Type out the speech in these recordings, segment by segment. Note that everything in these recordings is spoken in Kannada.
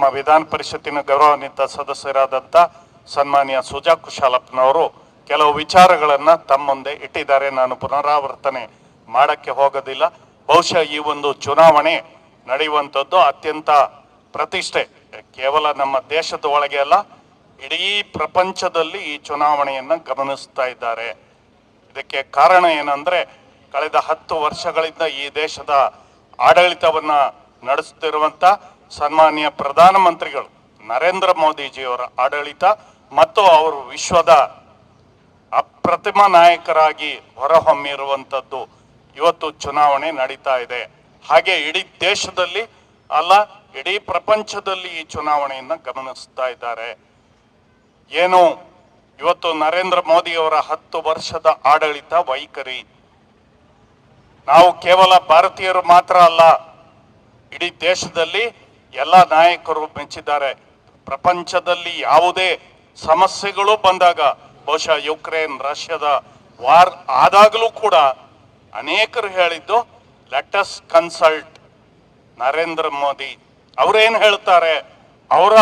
ನಮ್ಮ ವಿಧಾನ ಪರಿಷತ್ತಿನ ಗೌರವಾನ್ವಿತ ಸದಸ್ಯರಾದಂಥ ಸನ್ಮಾನ್ಯ ಸುಜಾ ಕುಶಾಲಪ್ಪನವರು ಕೆಲವು ವಿಚಾರಗಳನ್ನು ತಮ್ಮ ಇಟ್ಟಿದ್ದಾರೆ. ನಾನು ಪುನರಾವರ್ತನೆ ಮಾಡೋಕ್ಕೆ ಹೋಗೋದಿಲ್ಲ. ಬಹುಶಃ ಈ ಒಂದು ಚುನಾವಣೆ ನಡೆಯುವಂಥದ್ದು ಅತ್ಯಂತ ಪ್ರತಿಷ್ಠೆ. ಕೇವಲ ನಮ್ಮ ದೇಶದ ಒಳಗೆ ಅಲ್ಲ, ಇಡೀ ಪ್ರಪಂಚದಲ್ಲಿ ಈ ಚುನಾವಣೆಯನ್ನು ಗಮನಿಸ್ತಾ ಇದ್ದಾರೆ. ಇದಕ್ಕೆ ಕಾರಣ ಏನಂದ್ರೆ, ಕಳೆದ ಹತ್ತು ವರ್ಷಗಳಿಂದ ಈ ದೇಶದ ಆಡಳಿತವನ್ನ ನಡೆಸುತ್ತಿರುವಂತ ಸನ್ಮಾನ್ಯ ಪ್ರಧಾನಮಂತ್ರಿಗಳು ನರೇಂದ್ರ ಮೋದಿಜಿಯವರ ಆಡಳಿತ ಮತ್ತು ಅವರು ವಿಶ್ವದ ಅಪ್ರತಿಮ ನಾಯಕರಾಗಿ ಹೊರಹೊಮ್ಮಿರುವಂಥದ್ದು ಇವತ್ತು ಚುನಾವಣೆ ನಡೀತಾ ಇದೆ. ಹಾಗೆ ಇಡೀ ದೇಶದಲ್ಲಿ ಅಲ್ಲ, ಇಡೀ ಪ್ರಪಂಚದಲ್ಲಿ ಈ ಚುನಾವಣೆಯನ್ನು ಗಮನಿಸ್ತಾ ಇದ್ದಾರೆ. ಏನು, ಇವತ್ತು ನರೇಂದ್ರ ಮೋದಿಯವರ ಹತ್ತು ವರ್ಷದ ಆಡಳಿತ ವೈಖರಿ. ನಾವು ಕೇವಲ ಭಾರತೀಯರು ಮಾತ್ರ ಅಲ್ಲ, ಇಡೀ ದೇಶದಲ್ಲಿ ಎಲ್ಲ ನಾಯಕರು ಮೆಚ್ಚಿದ್ದಾರೆ. ಪ್ರಪಂಚದಲ್ಲಿ ಯಾವುದೇ ಸಮಸ್ಯೆಗಳು ಬಂದಾಗ, ಬಹುಶಃ ಯುಕ್ರೇನ್, ರಷ್ಯಾದ ವಾರ್ ಆದಾಗಲೂ ಕೂಡ ಅನೇಕರು ಹೇಳಿದ್ದು ಲೆಟಸ್ ಕನ್ಸಲ್ಟ್ ನರೇಂದ್ರ ಮೋದಿ. ಅವರೇನು ಹೇಳ್ತಾರೆ? ಅವರ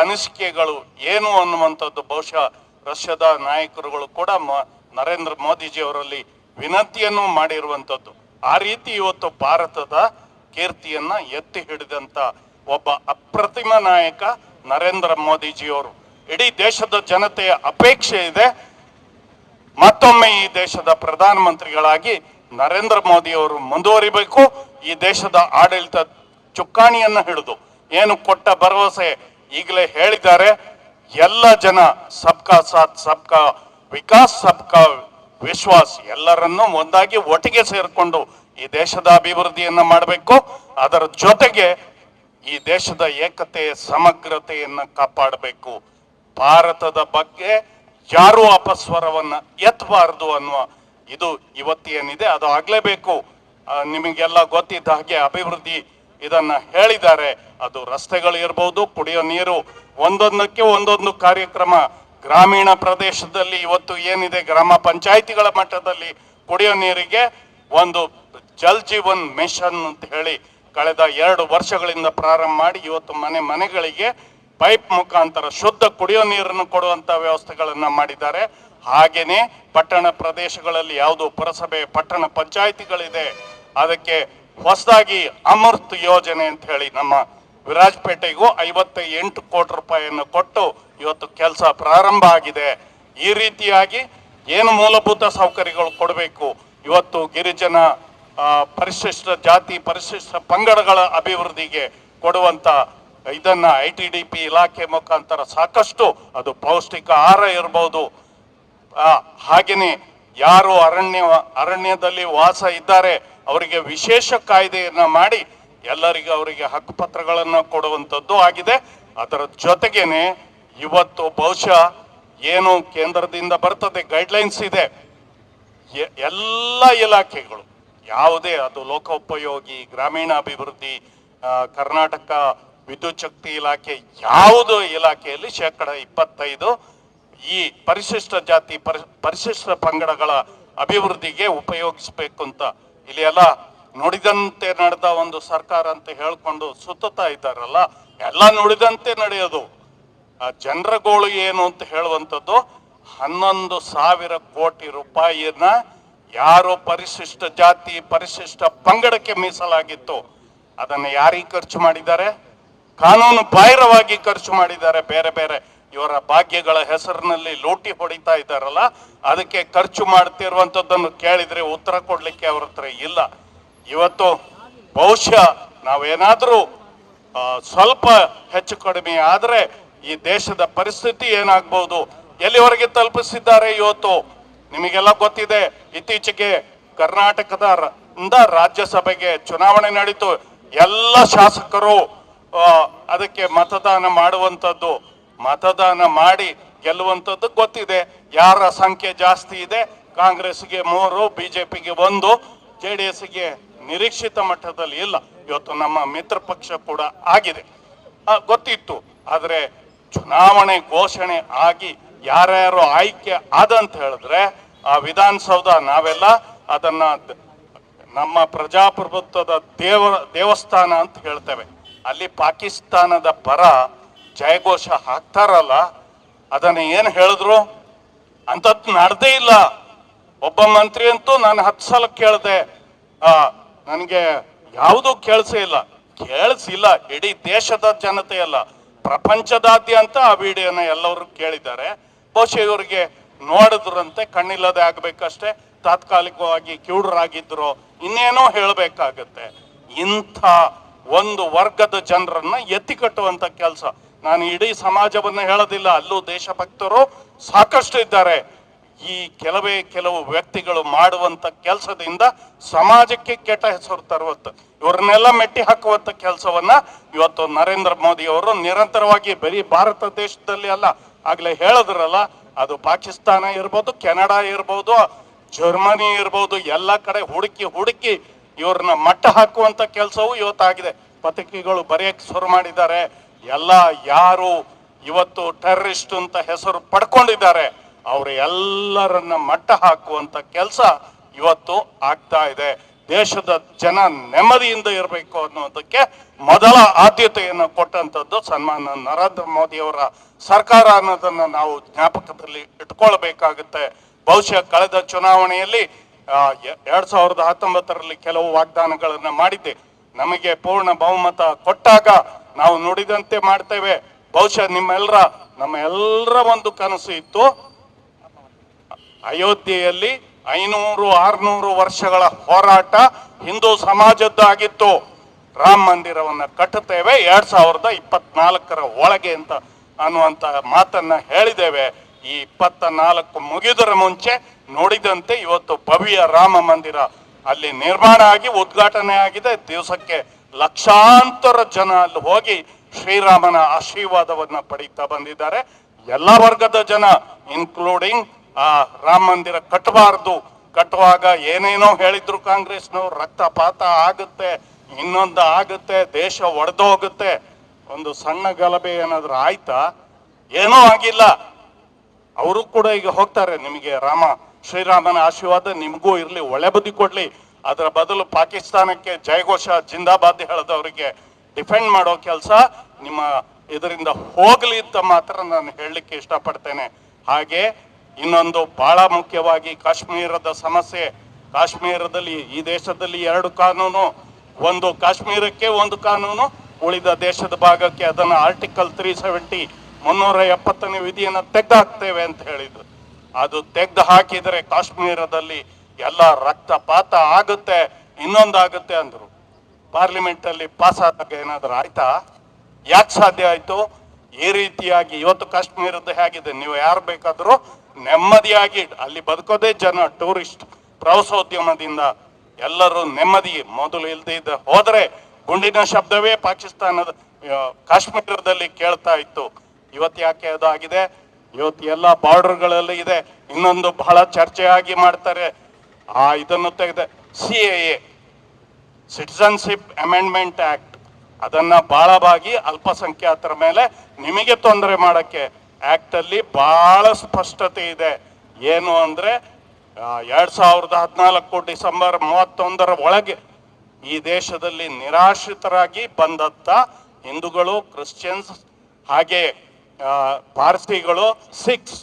ಅನಿಸಿಕೆಗಳು ಏನು ಅನ್ನುವಂಥದ್ದು ಬಹುಶಃ ರಷ್ಯಾದ ನಾಯಕರುಗಳು ಕೂಡ ನರೇಂದ್ರ ಮೋದಿಜಿ ಅವರಲ್ಲಿ ವಿನಂತಿಯನ್ನು ಮಾಡಿರುವಂಥದ್ದು. ಆ ರೀತಿ ಇವತ್ತು ಭಾರತದ ಕೀರ್ತಿಯನ್ನ ಎತ್ತಿ ಹಿಡಿದಂತ ಒಬ್ಬ ಅಪ್ರತಿಮ ನಾಯಕ ನರೇಂದ್ರ ಮೋದಿಜಿಯವರು. ಇಡೀ ದೇಶದ ಜನತೆಯ ಅಪೇಕ್ಷೆ ಇದೆ. ಮತ್ತೊಮ್ಮೆ ಈ ದೇಶದ ಪ್ರಧಾನಮಂತ್ರಿಗಳಾಗಿ ನರೇಂದ್ರ ಮೋದಿ ಅವರು ಮುಂದುವರಿಬೇಕು. ಈ ದೇಶದ ಆಡಳಿತ ಚುಕ್ಕಾಣಿಯನ್ನ ಹಿಡಿದು ಏನು ಕೊಟ್ಟ ಭರವಸೆ ಈಗಲೇ ಹೇಳಿದ್ದಾರೆ. ಎಲ್ಲ ಜನ ಸಬ್ಕಾ ಸಾಥ್, ಸಬ್ಕಾ ವಿಕಾಸ್, ಸಬ್ಕಾ ವಿಶ್ವಾಸ್ ಎಲ್ಲರನ್ನೂ ಒಂದಾಗಿ ಒಟ್ಟಿಗೆ ಸೇರಿಕೊಂಡು ಈ ದೇಶದ ಅಭಿವೃದ್ಧಿಯನ್ನು ಮಾಡಬೇಕು. ಅದರ ಜೊತೆಗೆ ಈ ದೇಶದ ಏಕತೆ ಸಮಗ್ರತೆಯನ್ನು ಕಾಪಾಡಬೇಕು. ಭಾರತದ ಬಗ್ಗೆ ಯಾರೂ ಅಪಸ್ವರವನ್ನ ಎತ್ತಬಾರದು ಅನ್ನುವ ಇದು ಇವತ್ತೇನಿದೆ ಅದು ಆಗಲೇಬೇಕು. ನಿಮಗೆಲ್ಲ ಗೊತ್ತಿದ್ದ ಹಾಗೆ ಅಭಿವೃದ್ಧಿ ಇದನ್ನು ಹೇಳಿದ್ದಾರೆ. ಅದು ರಸ್ತೆಗಳು ಇರಬಹುದು ಕುಡಿಯೋ ನೀರು, ಒಂದೊಂದಕ್ಕೆ ಒಂದೊಂದು ಕಾರ್ಯಕ್ರಮ. ಗ್ರಾಮೀಣ ಪ್ರದೇಶದಲ್ಲಿ ಇವತ್ತು ಏನಿದೆ, ಗ್ರಾಮ ಪಂಚಾಯಿತಿಗಳ ಮಟ್ಟದಲ್ಲಿ ಕುಡಿಯೋ ನೀರಿಗೆ ಒಂದು ಜಲ್ ಜೀವನ್ ಮಿಷನ್ ಅಂತ ಹೇಳಿ ಕಳೆದ ಎರಡು ವರ್ಷಗಳಿಂದ ಪ್ರಾರಂಭ ಮಾಡಿ ಇವತ್ತು ಮನೆ ಮನೆಗಳಿಗೆ ಪೈಪ್ ಮುಖಾಂತರ ಶುದ್ಧ ಕುಡಿಯೋ ನೀರನ್ನು ಕೊಡುವಂತ ವ್ಯವಸ್ಥೆಗಳನ್ನ ಮಾಡಿದ್ದಾರೆ. ಹಾಗೆಯೇ ಪಟ್ಟಣ ಪ್ರದೇಶಗಳಲ್ಲಿ ಯಾವುದು ಪುರಸಭೆ, ಪಟ್ಟಣ ಪಂಚಾಯಿತಿಗಳಿದೆ. ಅದಕ್ಕೆ ಹೊಸದಾಗಿ ಅಮೃತ್ ಯೋಜನೆ ಅಂತ ಹೇಳಿ ನಮ್ಮ ವಿರಾಜಪೇಟೆಗೂ ಐವತ್ತ ಎಂಟು ಕೋಟಿ ರೂಪಾಯಿಯನ್ನು ಕೊಟ್ಟು ಇವತ್ತು ಕೆಲಸ ಪ್ರಾರಂಭ ಆಗಿದೆ. ಈ ರೀತಿಯಾಗಿ ಏನು ಮೂಲಭೂತ ಸೌಕರ್ಯಗಳು ಕೊಡಬೇಕು? ಇವತ್ತು ಗಿರಿಜನ ಪರಿಶಿಷ್ಟ ಜಾತಿ, ಪರಿಶಿಷ್ಟ ಪಂಗಡಗಳ ಅಭಿವೃದ್ಧಿಗೆ ಕೊಡುವಂತ ಇದನ್ನ ಐ ಟಿ ಡಿ ಪಿ ಇಲಾಖೆ ಮುಖಾಂತರ ಸಾಕಷ್ಟು ಅದು ಪೌಷ್ಟಿಕ ಆಹಾರ ಇರ್ಬೋದು. ಹಾಗೆಯೇ ಯಾರು ಅರಣ್ಯ, ಅರಣ್ಯದಲ್ಲಿ ವಾಸ ಇದ್ದಾರೆ, ಅವರಿಗೆ ವಿಶೇಷ ಕಾಯ್ದೆಯನ್ನ ಮಾಡಿ ಎಲ್ಲರಿಗೂ ಅವರಿಗೆ ಹಕ್ಕುಪತ್ರಗಳನ್ನು ಕೊಡುವಂಥದ್ದು ಆಗಿದೆ. ಅದರ ಜೊತೆಗೇನೆ ಇವತ್ತು ಬಹುಶಃ ಏನು ಕೇಂದ್ರದಿಂದ ಬರ್ತದೆ ಗೈಡ್ಲೈನ್ಸ್ ಇದೆ. ಎಲ್ಲ ಇಲಾಖೆಗಳು, ಯಾವುದೇ ಅದು ಲೋಕೋಪಯೋಗಿ, ಗ್ರಾಮೀಣಾಭಿವೃದ್ಧಿ ಕರ್ನಾಟಕ ವಿದ್ಯುತ್ ಶಕ್ತಿ ಇಲಾಖೆ, ಯಾವುದು ಇಲಾಖೆಯಲ್ಲಿ ಶೇಕಡ ಇಪ್ಪತ್ತೈದು ಈ ಪರಿಶಿಷ್ಟ ಜಾತಿ ಪರಿ- ಪರಿಶಿಷ್ಟ ಪಂಗಡಗಳ ಅಭಿವೃದ್ಧಿಗೆ ಉಪಯೋಗಿಸ್ಬೇಕು ಅಂತ. ಇಲ್ಲಿ ಎಲ್ಲ ನುಡಿದಂತೆ ನಡೆದ ಒಂದು ಸರ್ಕಾರ ಅಂತ ಹೇಳ್ಕೊಂಡು ಸುತ್ತುತ್ತಾ ಇದ್ದಾರಲ್ಲ, ಎಲ್ಲ ನುಡಿದಂತೆ ನಡೆಯೋದು. ಆ, ಜನರ ಗೋಳು ಏನು ಅಂತ ಹೇಳುವಂಥದ್ದು ಹನ್ನೊಂದು ಸಾವಿರ ಕೋಟಿ ರೂಪಾಯಿಯನ್ನ ಯಾರೋ ಪರಿಶಿಷ್ಟ ಜಾತಿ, ಪರಿಶಿಷ್ಟ ಪಂಗಡಕ್ಕೆ ಮೀಸಲಾಗಿತ್ತು. ಅದನ್ನು ಯಾರಿಗೆ ಖರ್ಚು ಮಾಡಿದ್ದಾರೆ? ಕಾನೂನು ಬಾಹಿರವಾಗಿ ಖರ್ಚು ಮಾಡಿದ್ದಾರೆ ಬೇರೆ ಬೇರೆ. ಇವರ ಭಾಗ್ಯಗಳ ಹೆಸರಿನಲ್ಲಿ ಲೂಟಿ ಹೊಡಿತಾ ಇದ್ದಾರಲ್ಲ, ಅದಕ್ಕೆ ಖರ್ಚು ಮಾಡ್ತಿರುವಂಥದ್ದನ್ನು ಕೇಳಿದರೆ ಉತ್ತರ ಕೊಡಲಿಕ್ಕೆ ಅವ್ರ ಹತ್ರ ಇಲ್ಲ. ಇವತ್ತು ಬಹುಶಃ ನಾವೇನಾದರೂ ಸ್ವಲ್ಪ ಹೆಚ್ಚು ಕಡಿಮೆ ಆದರೆ ಈ ದೇಶದ ಪರಿಸ್ಥಿತಿ ಏನಾಗ್ಬೋದು? ಎಲ್ಲಿವರೆಗೆ ತಲುಪಿಸಿದ್ದಾರೆ ಇವತ್ತು? ನಿಮಗೆಲ್ಲ ಗೊತ್ತಿದೆ, ಇತ್ತೀಚೆಗೆ ಕರ್ನಾಟಕದ ರಾಜ್ಯಸಭೆಗೆ ಚುನಾವಣೆ ನಡೀತು. ಎಲ್ಲ ಶಾಸಕರು ಅದಕ್ಕೆ ಮತದಾನ ಮಾಡುವಂಥದ್ದು ಮತದಾನ ಮಾಡಿ ಗೆಲ್ಲುವಂಥದ್ದು ಗೊತ್ತಿದೆ. ಯಾರ ಸಂಖ್ಯೆ ಜಾಸ್ತಿ ಇದೆ, ಕಾಂಗ್ರೆಸ್ಗೆ ಮೂರು ಪಿಗೆ ಒಂದು ಜೆ ಡಿ ಎಸ್ಗೆ ನಿರೀಕ್ಷಿತ ಮಟ್ಟದಲ್ಲಿ ಇಲ್ಲ. ಇವತ್ತು ನಮ್ಮ ಮಿತ್ರ ಪಕ್ಷ ಕೂಡ ಆಗಿದೆ. ಗೊತ್ತಿತ್ತು. ಆದರೆ ಚುನಾವಣೆ ಘೋಷಣೆ ಆಗಿ ಯಾರ್ಯಾರು ಆಯ್ಕೆ ಆದಂತ ಹೇಳಿದ್ರೆ ಆ ವಿಧಾನಸೌಧ ನಾವೆಲ್ಲ ಅದನ್ನ ನಮ್ಮ ಪ್ರಜಾಪ್ರಭುತ್ವದ ದೇವ, ದೇವಸ್ಥಾನ ಅಂತ ಹೇಳ್ತೇವೆ. ಅಲ್ಲಿ ಪಾಕಿಸ್ತಾನದ ಪರ ಜಯಘೋಷ ಹಾಕ್ತಾರಲ್ಲ, ಅದನ್ನ ಏನು ಹೇಳಿದ್ರು? ಅಂಥದ್ದು ನಡೆದೇ ಇಲ್ಲ. ಒಬ್ಬ ಮಂತ್ರಿ ಅಂತೂ ನಾನು ಹತ್ತು ಸಲ ಕೇಳಿದೆ ನನಗೆ ಯಾವುದೂ ಕೇಳಿಸೇ ಇಲ್ಲ. ಕೇಳಿಸಿಲ್ಲ, ಇಡೀ ದೇಶದ ಜನತೆ ಅಲ್ಲ ಪ್ರಪಂಚದಾದ್ಯಂತ ಆ ವಿಡಿಯೋನ ಎಲ್ಲರೂ ಕೇಳಿದ್ದಾರೆ. ಬಹುಶಃ ಇವರಿಗೆ ನೋಡಿದ್ರಂತೆ ಕಣ್ಣಿಲ್ಲದೆ ಆಗ್ಬೇಕಷ್ಟೇ, ತಾತ್ಕಾಲಿಕವಾಗಿ ಕಿವುಡರಾಗಿದ್ರು. ಇನ್ನೇನೋ ಹೇಳಬೇಕಾಗತ್ತೆ. ಇಂಥ ಒಂದು ವರ್ಗದ ಜನರನ್ನ ಎತ್ತಿ ಕಟ್ಟುವಂತ ಕೆಲಸ. ನಾನು ಇಡೀ ಸಮಾಜವನ್ನ ಹೇಳೋದಿಲ್ಲ, ಅಲ್ಲೂ ದೇಶಭಕ್ತರು ಸಾಕಷ್ಟು ಇದ್ದಾರೆ. ಈ ಕೆಲವೇ ಕೆಲವು ವ್ಯಕ್ತಿಗಳು ಮಾಡುವಂತ ಕೆಲಸದಿಂದ ಸಮಾಜಕ್ಕೆ ಕೆಟ್ಟ ಹೆಸರು ತರುವಂತ ಇವ್ರನ್ನೆಲ್ಲ ಮೆಟ್ಟಿ ಹಾಕುವಂತ ಕೆಲಸವನ್ನ ಇವತ್ತು ನರೇಂದ್ರ ಮೋದಿ ಅವರು ನಿರಂತರವಾಗಿ ಬರೀ ಭಾರತ ದೇಶದಲ್ಲಿ ಅಲ್ಲ ಆಗ್ಲೇ ಹೇಳಿದ್ರಲ್ಲ, ಅದು ಪಾಕಿಸ್ತಾನ ಇರ್ಬೋದು, ಕೆನಡಾ ಇರ್ಬೋದು, ಜರ್ಮನಿ ಇರ್ಬೋದು, ಎಲ್ಲ ಕಡೆ ಹುಡುಕಿ ಹುಡುಕಿ ಇವ್ರನ್ನ ಮಟ್ಟ ಹಾಕುವಂತ ಕೆಲಸವೂ ಇವತ್ತಾಗಿದೆ. ಪತ್ರಿಕೆಗಳು ಬರೆಯಕ್ಕೆ ಶುರು ಮಾಡಿದ್ದಾರೆ. ಎಲ್ಲ ಯಾರು ಇವತ್ತು ಟೆರರಿಸ್ಟ್ ಅಂತ ಹೆಸರು ಪಡ್ಕೊಂಡಿದ್ದಾರೆ, ಅವರು ಎಲ್ಲರನ್ನ ಮಟ್ಟ ಹಾಕುವಂತ ಕೆಲಸ ಇವತ್ತು ಆಗ್ತಾ ಇದೆ. ದೇಶದ ಜನ ನೆಮ್ಮದಿಯಿಂದ ಇರಬೇಕು ಅನ್ನೋದಕ್ಕೆ ಮೊದಲ ಆದ್ಯತೆಯನ್ನು ಕೊಟ್ಟಂತದ್ದು ಸನ್ಮಾನ ನರೇಂದ್ರ ಮೋದಿ ಅವರ ಸರ್ಕಾರ ಅನ್ನೋದನ್ನು ನಾವು ಜ್ಞಾಪಕದಲ್ಲಿ ಇಟ್ಕೊಳ್ಬೇಕಾಗುತ್ತೆ. ಬಹುಶಃ ಕಳೆದ ಚುನಾವಣೆಯಲ್ಲಿ ಎರಡ್ ಸಾವಿರದ ಹತ್ತೊಂಬತ್ತರಲ್ಲಿ ಕೆಲವು ವಾಗ್ದಾನಗಳನ್ನು ಮಾಡಿದ್ದೆ. ನಮಗೆ ಪೂರ್ಣ ಬಹುಮತ ಕೊಟ್ಟಾಗ ನಾವು ನುಡಿದಂತೆ ಮಾಡ್ತೇವೆ. ಬಹುಶಃ ನಿಮ್ಮೆಲ್ಲರ ನಮ್ಮ ಎಲ್ಲರ ಒಂದು ಕನಸು ಇತ್ತು. ಅಯೋಧ್ಯೆಯಲ್ಲಿ ಐನೂರು, ಆರ್ನೂರು ವರ್ಷಗಳ ಹೋರಾಟ ಹಿಂದೂ ಸಮಾಜದ್ದಾಗಿತ್ತು. ರಾಮ ಮಂದಿರವನ್ನು ಕಟ್ಟುತ್ತೇವೆ. ಎರಡ್ ಸಾವಿರದ ಇಪ್ಪತ್ನಾಲ್ಕರ ಒಳಗೆ ಅಂತ ಅನ್ನುವಂತ ಮಾತನ್ನ ಹೇಳಿದ್ದೇವೆ. ಈ ಇಪ್ಪತ್ತ ನಾಲ್ಕು ಮುಗಿದರ ಮುಂಚೆ ನೋಡಿದಂತೆ ಇವತ್ತು ಭವ್ಯ ರಾಮ ಮಂದಿರ ಅಲ್ಲಿ ನಿರ್ಮಾಣ ಆಗಿ ಉದ್ಘಾಟನೆ ಆಗಿದೆ. ದಿವಸಕ್ಕೆ ಲಕ್ಷಾಂತರ ಜನ ಅಲ್ಲಿ ಹೋಗಿ ಶ್ರೀರಾಮನ ಆಶೀರ್ವಾದವನ್ನ ಪಡೀತಾ ಬಂದಿದ್ದಾರೆ. ಎಲ್ಲ ವರ್ಗದ ಜನ ಇನ್ಕ್ಲೂಡಿಂಗ್ ಆ ರಾಮ ಮಂದಿರ ಕಟ್ಟಬಾರದು ಕಟ್ಟುವಾಗ ಏನೇನೋ ಹೇಳಿದ್ರು ಕಾಂಗ್ರೆಸ್ನವ್ರು, ರಕ್ತಪಾತ ಆಗುತ್ತೆ, ಇನ್ನೊಂದು ಆಗುತ್ತೆ, ದೇಶ ಒಡೆದು ಹೋಗುತ್ತೆ ಒಂದು ಸಣ್ಣ ಗಲಭೆ ಏನಾದ್ರೂ ಆಯ್ತಾ? ಏನೂ ಆಗಿಲ್ಲ. ಅವರು ಕೂಡ ಈಗ ಹೋಗ್ತಾರೆ, ನಿಮಗೆ ರಾಮ ಶ್ರೀರಾಮನ ಆಶೀರ್ವಾದ ನಿಮಗೂ ಇರಲಿ, ಒಳ್ಳೆ ಬುದ್ಧಿ ಕೊಡ್ಲಿ. ಅದರ ಬದಲು ಪಾಕಿಸ್ತಾನಕ್ಕೆ ಜಯಘೋಷ ಜಿಂದಾಬಾದ್ ಹೇಳದವರಿಗೆ ಡಿಫೆಂಡ್ ಮಾಡೋ ಕೆಲಸ ನಿಮ್ಮ ಇದರಿಂದ ಹೋಗಲಿ ಅಂತ ಮಾತ್ರ ನಾನು ಹೇಳಲಿಕ್ಕೆ ಇಷ್ಟಪಡ್ತೇನೆ. ಹಾಗೆ ಇನ್ನೊಂದು ಬಹಳ ಮುಖ್ಯವಾಗಿ ಕಾಶ್ಮೀರದ ಸಮಸ್ಯೆ. ಕಾಶ್ಮೀರದಲ್ಲಿ, ಈ ದೇಶದಲ್ಲಿ ಎರಡು ಕಾನೂನು, ಒಂದು ಕಾಶ್ಮೀರಕ್ಕೆ ಒಂದು ಕಾನೂನು, ಉಳಿದ ದೇಶದ ಭಾಗಕ್ಕೆ ಅದನ್ನು ಆರ್ಟಿಕಲ್ ತ್ರೀ ಸೆವೆಂಟಿ ಮುನ್ನೂರ ಎಪ್ಪತ್ತನೇ ವಿಧಿಯನ್ನ ತೆಗೆದಾಕ್ತೇವೆ ಅಂತ ಹೇಳಿದ್ರು. ಅದು ತೆಗ್ದು ಹಾಕಿದರೆ ಕಾಶ್ಮೀರದಲ್ಲಿ ಎಲ್ಲ ರಕ್ತಪಾತ ಆಗುತ್ತೆ, ಇನ್ನೊಂದಾಗುತ್ತೆ ಅಂದ್ರು. ಪಾರ್ಲಿಮೆಂಟಲ್ಲಿ ಪಾಸ್ ಆದಾಗ ಏನಾದರೂ ಆಯ್ತಾ? ಯಾಕೆ ಸಾಧ್ಯ ಆಯಿತು? ಈ ರೀತಿಯಾಗಿ ಇವತ್ತು ಕಾಶ್ಮೀರದ ಹೇಗಿದೆ? ನೀವು ಯಾರು ಬೇಕಾದರೂ ನೆಮ್ಮದಿಯಾಗಿ ಅಲ್ಲಿ ಬದುಕೋದೇ ಜನ ಟೂರಿಸ್ಟ್ ಪ್ರವಾಸೋದ್ಯಮದಿಂದ. ಎಲ್ಲರೂ ನೆಮ್ಮದಿ, ಮೊದಲು ಇಲ್ಲದೇ ಇದ್ದ ಹೋದ್ರೆ ಗುಂಡಿನ ಶಬ್ದವೇ ಪಾಕಿಸ್ತಾನದ ಕಾಶ್ಮೀರದಲ್ಲಿ ಕೇಳ್ತಾ ಇತ್ತು. ಇವತ್ತು ಯಾಕೆ ಆಗಿದೆ ಇವತ್ತು ಎಲ್ಲ ಬಾರ್ಡರ್ಗಳಲ್ಲಿ ಇದೆ. ಇನ್ನೊಂದು ಬಹಳ ಚರ್ಚೆಯಾಗಿ ಮಾಡ್ತಾರೆ. ಆ, ಇದನ್ನು ತೆಗೆದೆ, C A citizenship amendment act ಅದನ್ನ ಬಹಳವಾಗಿ ಅಲ್ಪಸಂಖ್ಯಾತರ ಮೇಲೆ ನಿಮಗೆ ತೊಂದರೆ ಮಾಡಕ್ಕೆ ಆಕ್ಟ್ ಅಲ್ಲಿ ಬಹಳ ಸ್ಪಷ್ಟತೆ ಇದೆ. ಏನು ಅಂದ್ರೆ ಎರಡು ಸಾವಿರದ ಹದಿನಾಲ್ಕು ಡಿಸೆಂಬರ್ ಮೂವತ್ತೊಂದರ ಒಳಗೆ ಈ ದೇಶದಲ್ಲಿ ನಿರಾಶ್ರಿತರಾಗಿ ಬಂದತ್ತ ಹಿಂದೂಗಳು, ಕ್ರಿಶ್ಚಿಯನ್ಸ್, ಹಾಗೆ ಪಾರ್ಸಿಗಳು ಸಿಖ್ಸ್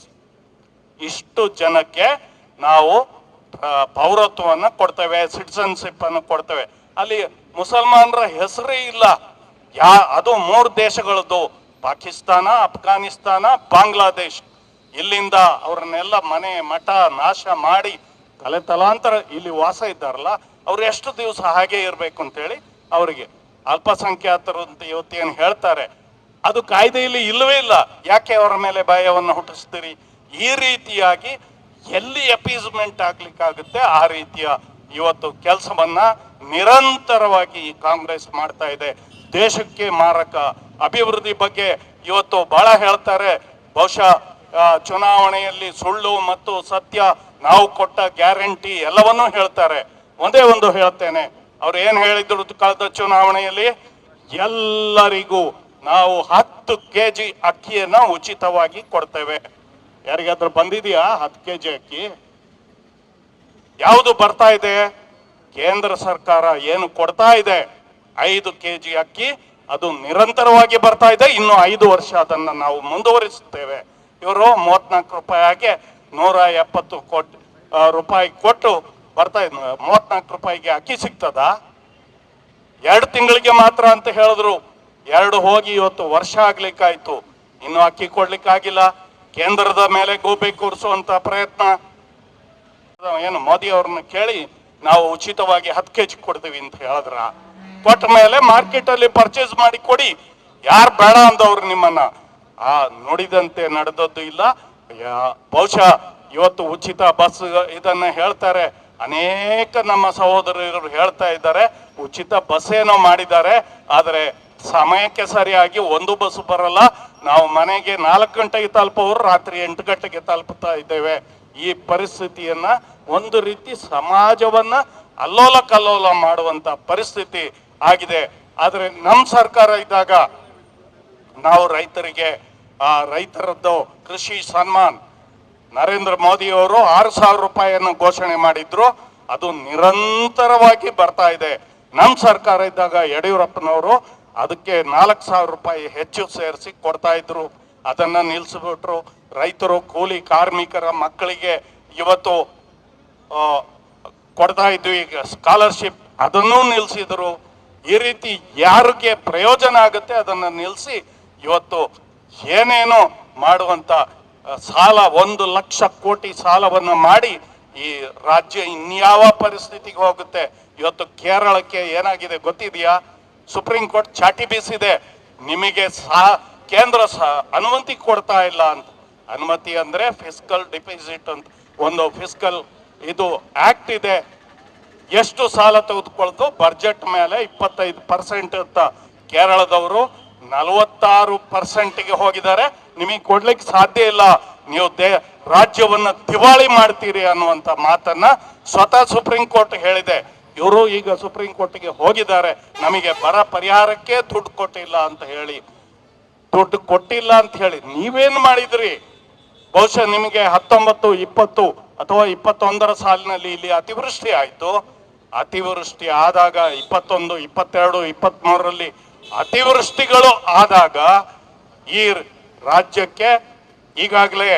ಇಷ್ಟು ಜನಕ್ಕೆ ನಾವು ಪೌರತ್ವವನ್ನ ಕೊಡ್ತೇವೆ ಸಿಟಿಸನ್ಶಿಪ್ ಅನ್ನು ಕೊಡ್ತೇವೆ. ಅಲ್ಲಿ ಮುಸಲ್ಮಾನರ ಹೆಸರೇ ಇಲ್ಲ. ಯಾ, ಅದು ಮೂರು ದೇಶಗಳದ್ದು. ಪಾಕಿಸ್ತಾನ, ಅಫ್ಘಾನಿಸ್ತಾನ, ಬಾಂಗ್ಲಾದೇಶ್. ಇಲ್ಲಿಂದ ಅವ್ರನ್ನೆಲ್ಲ ಮನೆ, ಮಠ ನಾಶ ಮಾಡಿ ತಲೆ ತಲಾಂತರ ಇಲ್ಲಿ ವಾಸ ಇದ್ದಾರಲ್ಲ, ಅವ್ರು ಎಷ್ಟು ದಿವಸ ಹಾಗೆ ಇರಬೇಕು ಅಂತೇಳಿ ಅವರಿಗೆ ಅಲ್ಪಸಂಖ್ಯಾತರು ಅಂತ ಇವತ್ತೇನು ಹೇಳ್ತಾರೆ, ಅದು ಕಾಯ್ದೆಯಲ್ಲಿ ಇಲ್ಲವೇ ಇಲ್ಲ. ಯಾಕೆ ಅವರ ಮೇಲೆ ಭಯವನ್ನು ಹುಟ್ಟಿಸ್ತೀರಿ? ಈ ರೀತಿಯಾಗಿ ಎಲ್ಲಿ ಅಪೀಸ್ಮೆಂಟ್ ಆಗ್ಲಿಕ್ಕಾಗುತ್ತೆ, ಆ ರೀತಿಯ ಇವತ್ತು ಕೆಲಸವನ್ನ ನಿರಂತರವಾಗಿ ಕಾಂಗ್ರೆಸ್ ಮಾಡ್ತಾ ಇದೆ. ದೇಶಕ್ಕೆ ಮಾರಕ ಅಭಿವೃದ್ಧಿ ಬಗ್ಗೆ ಇವತ್ತು ಬಹಳ ಹೇಳ್ತಾರೆ. ಬಹುಶಃ ಚುನಾವಣೆಯಲ್ಲಿ ಸುಳ್ಳು ಮತ್ತು ಸತ್ಯ ನಾವು ಕೊಟ್ಟ ಗ್ಯಾರಂಟಿ ಎಲ್ಲವನ್ನೂ ಹೇಳ್ತಾರೆ. ಒಂದೇ ಒಂದು ಹೇಳ್ತೇನೆ. ಅವ್ರು ಏನ್ ಹೇಳಿದ್ರು ಕಳೆದ ಚುನಾವಣೆಯಲ್ಲಿ? ಎಲ್ಲರಿಗೂ ನಾವು ಹತ್ತು ಕೆ ಜಿ ಅಕ್ಕಿಯನ್ನ ಉಚಿತವಾಗಿ ಕೊಡ್ತೇವೆ. ಯಾರಿಗಾದ್ರೂ ಬಂದಿದೆಯಾ ಹತ್ತು ಕೆ ಜಿ ಅಕ್ಕಿ? ಯಾವುದು ಬರ್ತಾ ಇದೆ? ಕೇಂದ್ರ ಸರ್ಕಾರ ಏನು ಕೊಡ್ತಾ ಇದೆ? ಐದು ಕೆ ಜಿ ಅಕ್ಕಿ. ಅದು ನಿರಂತರವಾಗಿ ಬರ್ತಾ ಇದೆ. ಇನ್ನು ಐದು ವರ್ಷ ಅದನ್ನು ನಾವು ಮುಂದುವರಿಸುತ್ತೇವೆ. ಇವರು ಮೂವತ್ನಾಲ್ಕು ರೂಪಾಯಿಗೆ ನೂರ ಎಪ್ಪತ್ತು ಕೋಟಿ ರೂಪಾಯಿ ಕೊಟ್ಟು ಬರ್ತಾ ಇದ್, ಮೂವತ್ನಾಲ್ಕು ರೂಪಾಯಿಗೆ ಅಕ್ಕಿ ಸಿಗ್ತದ? ಎರಡು ತಿಂಗಳಿಗೆ ಮಾತ್ರ ಅಂತ ಹೇಳಿದ್ರು. ಎರಡು ಹೋಗಿ ಇವತ್ತು ವರ್ಷ ಆಗ್ಲಿಕ್ಕಾಯ್ತು. ಇನ್ನು ಅಕ್ಕಿ ಕೊಡ್ಲಿಕ್ಕಾಗಿಲ್ಲ. ಕೇಂದ್ರದ ಮೇಲೆ ಗೋಬೆ ಕೂರಿಸುವಂತ ಪ್ರಯತ್ನ. ಏನು ಮೋದಿ ಅವ್ರನ್ನ ಕೇಳಿ ನಾವು ಉಚಿತವಾಗಿ ಹತ್ತು ಕೆಜಿ ಕೊಡ್ತೀವಿ ಅಂತ ಹೇಳಿದ್ರ? ಕೊಟ್ಟ ಮೇಲೆ ಮಾರ್ಕೆಟ್ ಅಲ್ಲಿ ಪರ್ಚೇಸ್ ಮಾಡಿ ಕೊಡಿ. ಯಾರು ಬೇಡ ಅಂದವ್ರು ನಿಮ್ಮನ್ನ. ಆ ನೋಡಿದಂತೆ ನಡೆದದ್ದು ಇಲ್ಲ. ಬಹುಶಃ ಇವತ್ತು ಉಚಿತ ಬಸ್ ಇದನ್ನ ಹೇಳ್ತಾರೆ. ಅನೇಕ ನಮ್ಮ ಸಹೋದರರು ಹೇಳ್ತಾ ಇದ್ದಾರೆ. ಉಚಿತ ಬಸ್ ಏನೋ ಮಾಡಿದ್ದಾರೆ. ಆದರೆ ಸಮಯಕ್ಕೆ ಸರಿಯಾಗಿ ಒಂದು ಬಸ್ ಬರಲ್ಲ. ನಾವು ಮನೆಗೆ ನಾಲ್ಕು ಗಂಟೆಗೆ ತಲುಪೋರು ರಾತ್ರಿ ಎಂಟು ಗಂಟೆಗೆ ತಲುಪುತ್ತಾ ಇದ್ದೇವೆ. ಈ ಪರಿಸ್ಥಿತಿಯನ್ನ ಒಂದು ರೀತಿ ಸಮಾಜವನ್ನ ಅಲ್ಲೋಲ ಕಲ್ಲೋಲ ಮಾಡುವಂತ ಪರಿಸ್ಥಿತಿ ಆಗಿದೆ. ಆದರೆ ನಮ್ಮ ಸರ್ಕಾರ ಇದ್ದಾಗ ನಾವು ರೈತರಿಗೆ, ಆ ರೈತರದ್ದು ಕೃಷಿ ಸನ್ಮಾನ್. ನರೇಂದ್ರ ಮೋದಿ ಅವರು ಆರು ಸಾವಿರ ರೂಪಾಯಿಯನ್ನು ಘೋಷಣೆ ಮಾಡಿದ್ರು. ಅದು ನಿರಂತರವಾಗಿ ಬರ್ತಾ ಇದೆ. ನಮ್ಮ ಸರ್ಕಾರ ಇದ್ದಾಗ ಯಡಿಯೂರಪ್ಪನವರು ಅದಕ್ಕೆ ನಾಲ್ಕು ಸಾವಿರ ರೂಪಾಯಿ ಹೆಚ್ಚು ಸೇರಿಸಿ ಕೊಡ್ತಾ ಇದ್ರು. ಅದನ್ನ ನಿಲ್ಲಿಸ್ಬಿಟ್ರು ರೈತರು, ಕೂಲಿ, ಕಾರ್ಮಿಕರ ಮಕ್ಕಳಿಗೆ ಇವತ್ತು ಕೊಡ್ತಾ ಇದ್ವಿ. ಈಗ ಸ್ಕಾಲರ್ಶಿಪ್ ಅದನ್ನೂ ನಿಲ್ಲಿಸಿದ್ರು ಈ ರೀತಿ ಯಾರಿಗೆ ಪ್ರಯೋಜನ ಆಗುತ್ತೆ ಅದನ್ನ ನಿಲ್ಲಿಸಿ ಇವತ್ತು ಏನೇನೋ ಮಾಡುವಂತ ಸಾಲ, ಒಂದು ಲಕ್ಷ ಕೋಟಿ ಸಾಲವನ್ನು ಮಾಡಿ ಈ ರಾಜ್ಯ ಇನ್ಯಾವ ಪರಿಸ್ಥಿತಿಗೆ ಹೋಗುತ್ತೆ. ಇವತ್ತು ಕೇರಳಕ್ಕೆ ಏನಾಗಿದೆ ಗೊತ್ತಿದೆಯಾ? ಸುಪ್ರೀಂ ಕೋರ್ಟ್ ಚಾಟಿ ಬೀಸಿದೆ. ನಿಮಗೆ ಸಾ, ಕೇಂದ್ರ ಸಹ ಅನುಮತಿ ಕೊಡ್ತಾ ಇಲ್ಲ ಅಂತ. ಅನುಮತಿ ಅಂದ್ರೆ ಫಿಸ್ಕಲ್ ಡಿಪಾಸಿಟ್ ಅಂತ. ಒಂದು ಫಿಸ್ಕಲ್ ಇದು ಆಕ್ಟ್ ಇದೆ. ಎಷ್ಟು ಸಾಲ ತೆಗೆದುಕೊಳ್ತು ಬಜೆಟ್ ಮೇಲೆ ಇಪ್ಪತ್ತೈದು ಪರ್ಸೆಂಟ್ ಅಂತ ಕೇರಳದವರು ನಲವತ್ತಾರು ಪರ್ಸೆಂಟ್ಗೆ ಹೋಗಿದ್ದಾರೆ. ನಿಮಗೆ ಕೊಡ್ಲಿಕ್ಕೆ ಸಾಧ್ಯ ಇಲ್ಲ. ನೀವು ದೇ, ರಾಜ್ಯವನ್ನ ದಿವಾಳಿ ಮಾಡ್ತೀರಿ ಅನ್ನುವಂತ ಮಾತನ್ನ ಸ್ವತಃ ಸುಪ್ರೀಂ ಕೋರ್ಟ್ ಹೇಳಿದೆ. ಇವರು ಈಗ ಸುಪ್ರೀಂ ಕೋರ್ಟ್ಗೆ ಹೋಗಿದ್ದಾರೆ. ನಮಗೆ ಬರ ಪರಿಹಾರಕ್ಕೆ ದುಡ್ಡು ಕೊಟ್ಟಿಲ್ಲ ಅಂತ ಹೇಳಿ. ದುಡ್ಡು ಕೊಟ್ಟಿಲ್ಲ ಅಂತ ಹೇಳಿ ನೀವೇನು ಮಾಡಿದ್ರಿ? ಬಹುಶಃ ನಿಮಗೆ ಹತ್ತೊಂಬತ್ತು, ಇಪ್ಪತ್ತು ಅಥವಾ ಇಪ್ಪತ್ತೊಂದರ ಸಾಲಿನಲ್ಲಿ ಇಲ್ಲಿ ಅತಿವೃಷ್ಟಿ ಆಯ್ತು. ಅತಿವೃಷ್ಟಿ ಆದಾಗ ಇಪ್ಪತ್ತೊಂದು, ಇಪ್ಪತ್ತೆರಡು ಇಪ್ಪತ್ತ್ಮೂರರಲ್ಲಿ ಅತಿವೃಷ್ಟಿಗಳು ಆದಾಗ ಈ ರಾಜ್ಯಕ್ಕೆ ಈಗಾಗಲೇ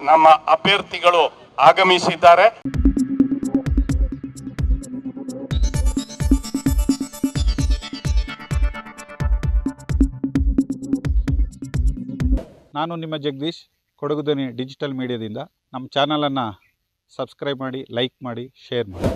ನಮ್ಮ ಅಭ್ಯರ್ಥಿಗಳು ಆಗಮಿಸಿದ್ದಾರೆ. ನಾನು ನಿಮ್ಮ ಜಗದೀಶ್ ಕೊಡಗುದನಿ ಡಿಜಿಟಲ್ ಮೀಡಿಯಾದಿಂದ. ನಮ್ಮ ಚಾನಲನ್ನು ಸಬ್ಸ್ಕ್ರೈಬ್ ಮಾಡಿ, ಲೈಕ್ ಮಾಡಿ, ಶೇರ್ ಮಾಡಿ.